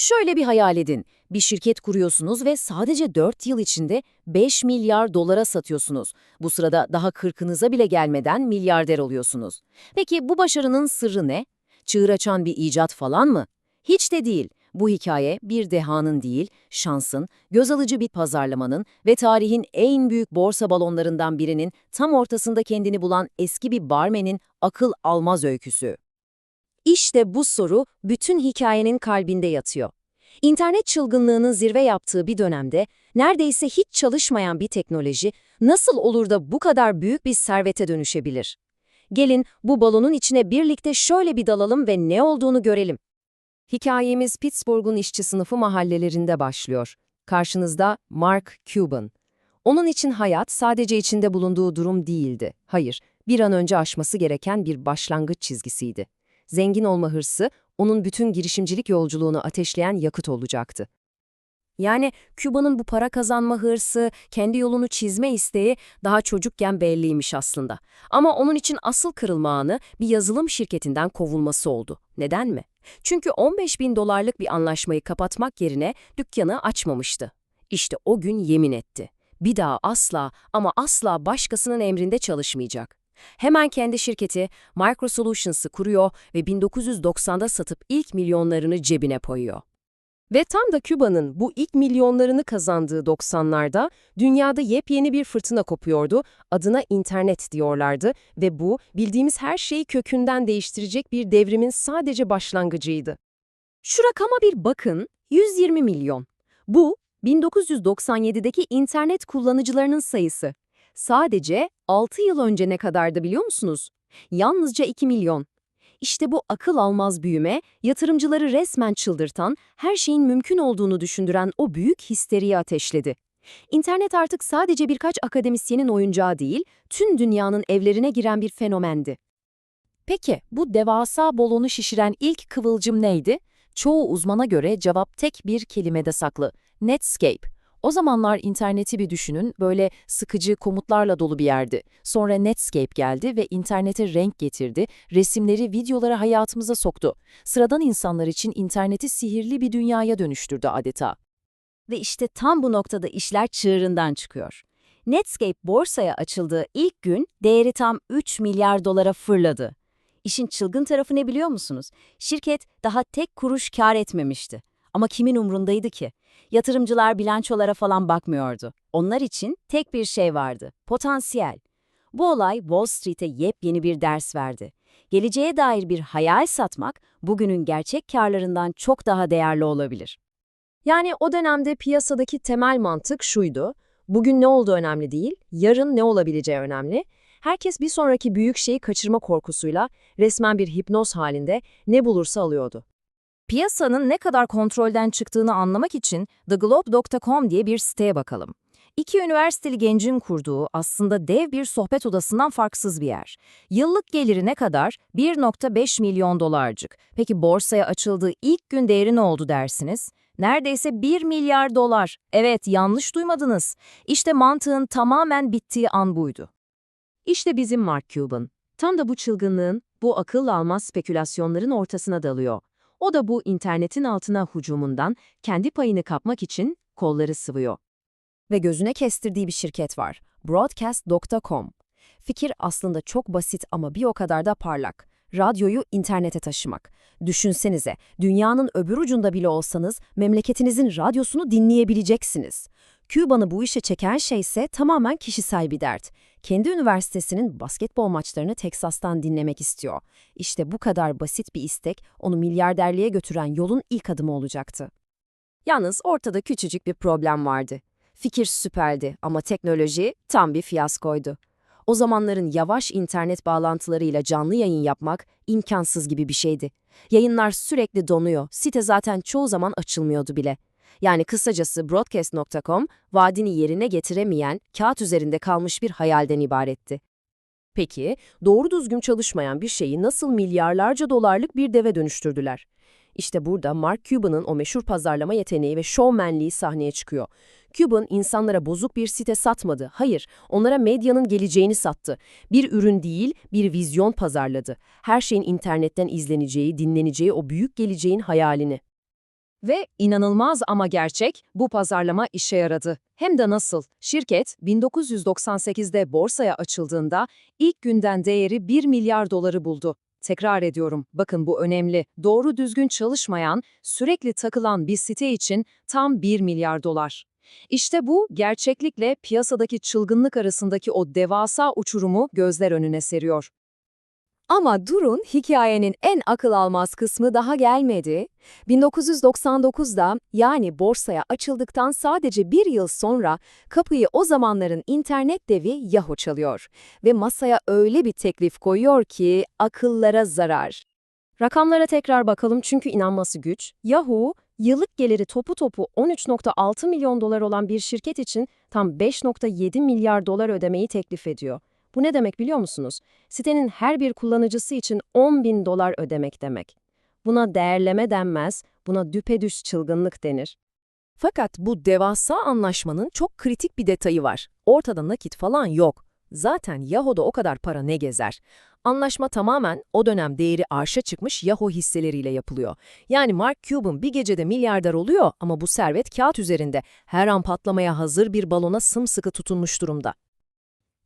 Şöyle bir hayal edin. Bir şirket kuruyorsunuz ve sadece 4 yıl içinde 5 milyar dolara satıyorsunuz. Bu sırada daha kırkınıza bile gelmeden milyarder oluyorsunuz. Peki bu başarının sırrı ne? Çığır açan bir icat falan mı? Hiç de değil. Bu hikaye bir dehanın değil, şansın, göz alıcı bir pazarlamanın ve tarihin en büyük borsa balonlarından birinin tam ortasında kendini bulan eski bir barmenin akıl almaz öyküsü. İşte bu soru bütün hikayenin kalbinde yatıyor. İnternet çılgınlığının zirve yaptığı bir dönemde neredeyse hiç çalışmayan bir teknoloji nasıl olur da bu kadar büyük bir servete dönüşebilir? Gelin bu balonun içine birlikte şöyle bir dalalım ve ne olduğunu görelim. Hikayemiz Pittsburgh'un işçi sınıfı mahallelerinde başlıyor. Karşınızda Mark Cuban. Onun için hayat sadece içinde bulunduğu durum değildi. Hayır, bir an önce aşması gereken bir başlangıç çizgisiydi. Zengin olma hırsı, onun bütün girişimcilik yolculuğunu ateşleyen yakıt olacaktı. Yani Küba'nın bu para kazanma hırsı, kendi yolunu çizme isteği daha çocukken belliymiş aslında. Ama onun için asıl kırılma anı bir yazılım şirketinden kovulması oldu. Neden mi? Çünkü 15 bin dolarlık bir anlaşmayı kapatmak yerine dükkanı açmamıştı. İşte o gün yemin etti. Bir daha asla ama asla başkasının emrinde çalışmayacak. Hemen kendi şirketi MicroSolutions'ı kuruyor ve 1990'da satıp ilk milyonlarını cebine koyuyor. Ve tam da Küba'nın bu ilk milyonlarını kazandığı 90'larda dünyada yepyeni bir fırtına kopuyordu. Adına internet diyorlardı ve bu bildiğimiz her şeyi kökünden değiştirecek bir devrimin sadece başlangıcıydı. Şu rakama bir bakın, 120 milyon. Bu 1997'deki internet kullanıcılarının sayısı. Sadece 6 yıl önce ne kadardı biliyor musunuz? Yalnızca 2 milyon. İşte bu akıl almaz büyüme, yatırımcıları resmen çıldırtan, her şeyin mümkün olduğunu düşündüren o büyük histeriyi ateşledi. İnternet artık sadece birkaç akademisyenin oyuncağı değil, tüm dünyanın evlerine giren bir fenomendi. Peki, bu devasa balonu şişiren ilk kıvılcım neydi? Çoğu uzmana göre cevap tek bir kelimede saklı. Netscape. O zamanlar interneti bir düşünün, böyle sıkıcı komutlarla dolu bir yerdi. Sonra Netscape geldi ve internete renk getirdi, resimleri, videoları hayatımıza soktu. Sıradan insanlar için interneti sihirli bir dünyaya dönüştürdü adeta. Ve işte tam bu noktada işler çığırından çıkıyor. Netscape borsaya açıldığı ilk gün değeri tam 3 milyar dolara fırladı. İşin çılgın tarafı ne biliyor musunuz? Şirket daha tek kuruş kar etmemişti. Ama kimin umrundaydı ki? Yatırımcılar bilançolara falan bakmıyordu. Onlar için tek bir şey vardı, potansiyel. Bu olay Wall Street'e yepyeni bir ders verdi. Geleceğe dair bir hayal satmak, bugünün gerçek karlarından çok daha değerli olabilir. Yani o dönemde piyasadaki temel mantık şuydu, bugün ne olduğu önemli değil, yarın ne olabileceği önemli. Herkes bir sonraki büyük şeyi kaçırma korkusuyla resmen bir hipnoz halinde ne bulursa alıyordu. Piyasanın ne kadar kontrolden çıktığını anlamak için theglobe.com diye bir siteye bakalım. İki üniversiteli gencin kurduğu aslında dev bir sohbet odasından farksız bir yer. Yıllık geliri ne kadar? 1.5 milyon dolarcık. Peki borsaya açıldığı ilk gün değeri ne oldu dersiniz? Neredeyse 1 milyar dolar. Evet yanlış duymadınız. İşte mantığın tamamen bittiği an buydu. İşte bizim Mark Cuban. Tam da bu çılgınlığın, bu akıl almaz spekülasyonların ortasına dalıyor. O da bu internetin altına hücumundan kendi payını kapmak için kolları sıvıyor. Ve gözüne kestirdiği bir şirket var. Broadcast.com. Fikir aslında çok basit ama bir o kadar da parlak. Radyoyu internete taşımak. Düşünsenize, dünyanın öbür ucunda bile olsanız memleketinizin radyosunu dinleyebileceksiniz. Küban'ı bu işe çeken şey ise tamamen kişisel bir dert. Kendi üniversitesinin basketbol maçlarını Teksas'tan dinlemek istiyor. İşte bu kadar basit bir istek onu milyarderliğe götüren yolun ilk adımı olacaktı. Yalnız ortada küçücük bir problem vardı. Fikir süperdi ama teknoloji tam bir fiyaskoydu. O zamanların yavaş internet bağlantılarıyla canlı yayın yapmak imkansız gibi bir şeydi. Yayınlar sürekli donuyor, site zaten çoğu zaman açılmıyordu bile. Yani kısacası broadcast.com vaadini yerine getiremeyen, kağıt üzerinde kalmış bir hayalden ibaretti. Peki, doğru düzgün çalışmayan bir şeyi nasıl milyarlarca dolarlık bir deve dönüştürdüler? İşte burada Mark Cuban'ın o meşhur pazarlama yeteneği ve showmanliği sahneye çıkıyor. Cuban insanlara bozuk bir site satmadı. Hayır, onlara medyanın geleceğini sattı. Bir ürün değil, bir vizyon pazarladı. Her şeyin internetten izleneceği, dinleneceği o büyük geleceğin hayalini. Ve inanılmaz ama gerçek, bu pazarlama işe yaradı. Hem de nasıl? Şirket 1998'de borsaya açıldığında ilk günden değeri 1 milyar doları buldu. Tekrar ediyorum, bakın bu önemli. Doğru düzgün çalışmayan, sürekli takılan bir site için tam 1 milyar dolar. İşte bu gerçeklikle piyasadaki çılgınlık arasındaki o devasa uçurumu gözler önüne seriyor. Ama durun, hikayenin en akıl almaz kısmı daha gelmedi. 1999'da yani borsaya açıldıktan sadece bir yıl sonra kapıyı o zamanların internet devi Yahoo çalıyor. Ve masaya öyle bir teklif koyuyor ki akıllara zarar. Rakamlara tekrar bakalım çünkü inanması güç. Yahoo, yıllık geliri topu topu 13.6 milyon dolar olan bir şirket için tam 5.7 milyar dolar ödemeyi teklif ediyor. Bu ne demek biliyor musunuz? Sitenin her bir kullanıcısı için 10 bin dolar ödemek demek. Buna değerleme denmez, buna düpedüz çılgınlık denir. Fakat bu devasa anlaşmanın çok kritik bir detayı var. Ortada nakit falan yok. Zaten Yahoo'da o kadar para ne gezer? Anlaşma tamamen o dönem değeri arşa çıkmış Yahoo hisseleriyle yapılıyor. Yani Mark Cuban bir gecede milyarder oluyor ama bu servet kağıt üzerinde her an patlamaya hazır bir balona sımsıkı tutunmuş durumda.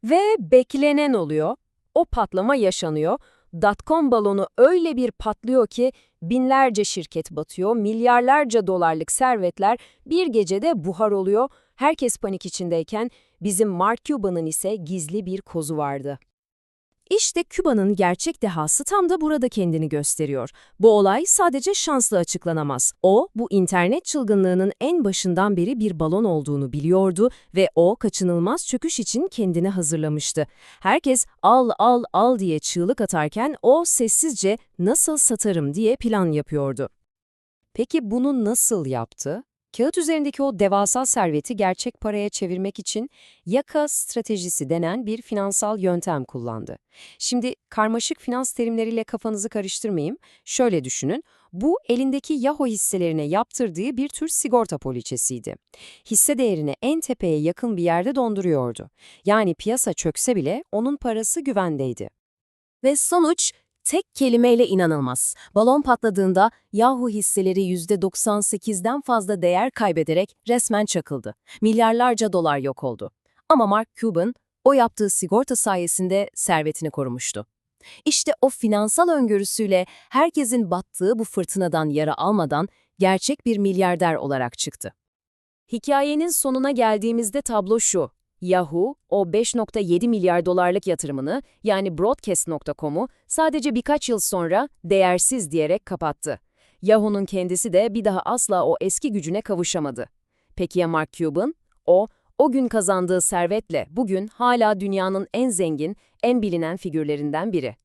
Ve beklenen oluyor. O patlama yaşanıyor. Dotcom balonu öyle bir patlıyor ki binlerce şirket batıyor, milyarlarca dolarlık servetler bir gecede buhar oluyor. Herkes panik içindeyken bizim Mark Cuban'ın ise gizli bir kozu vardı. İşte Küba'nın gerçek dehası tam da burada kendini gösteriyor. Bu olay sadece şansla açıklanamaz. O, bu internet çılgınlığının en başından beri bir balon olduğunu biliyordu ve o kaçınılmaz çöküş için kendini hazırlamıştı. Herkes al al al diye çığlık atarken o sessizce nasıl satarım diye plan yapıyordu. Peki bunu nasıl yaptı? Kağıt üzerindeki o devasa serveti gerçek paraya çevirmek için yaka stratejisi denen bir finansal yöntem kullandı. Şimdi karmaşık finans terimleriyle kafanızı karıştırmayayım. Şöyle düşünün, bu elindeki Yahoo hisselerine yaptırdığı bir tür sigorta poliçesiydi. Hisse değerini en tepeye yakın bir yerde donduruyordu. Yani piyasa çökse bile onun parası güvendeydi. Ve sonuç tek kelimeyle inanılmaz. Balon patladığında Yahoo hisseleri %98'den fazla değer kaybederek resmen çakıldı. Milyarlarca dolar yok oldu. Ama Mark Cuban o yaptığı sigorta sayesinde servetini korumuştu. İşte o finansal öngörüsüyle herkesin battığı bu fırtınadan yara almadan gerçek bir milyarder olarak çıktı. Hikayenin sonuna geldiğimizde tablo şu. Yahoo, o 5.7 milyar dolarlık yatırımını yani Broadcast.com'u sadece birkaç yıl sonra değersiz diyerek kapattı. Yahoo'nun kendisi de bir daha asla o eski gücüne kavuşamadı. Peki ya Mark Cuban? O, o gün kazandığı servetle bugün hala dünyanın en zengin, en bilinen figürlerinden biri.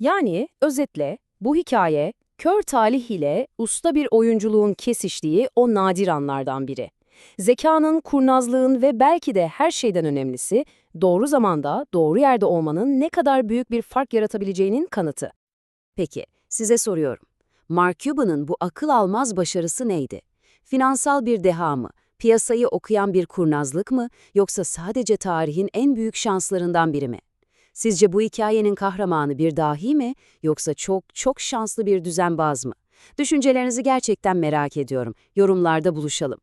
Yani özetle bu hikaye kör talih ile usta bir oyunculuğun kesiştiği o nadir anlardan biri. Zekanın, kurnazlığın ve belki de her şeyden önemlisi, doğru zamanda, doğru yerde olmanın ne kadar büyük bir fark yaratabileceğinin kanıtı. Peki, size soruyorum. Mark Cuban'ın bu akıl almaz başarısı neydi? Finansal bir deha mı? Piyasayı okuyan bir kurnazlık mı? Yoksa sadece tarihin en büyük şanslarından biri mi? Sizce bu hikayenin kahramanı bir dahi mi? Yoksa çok çok şanslı bir düzenbaz mı? Düşüncelerinizi gerçekten merak ediyorum. Yorumlarda buluşalım.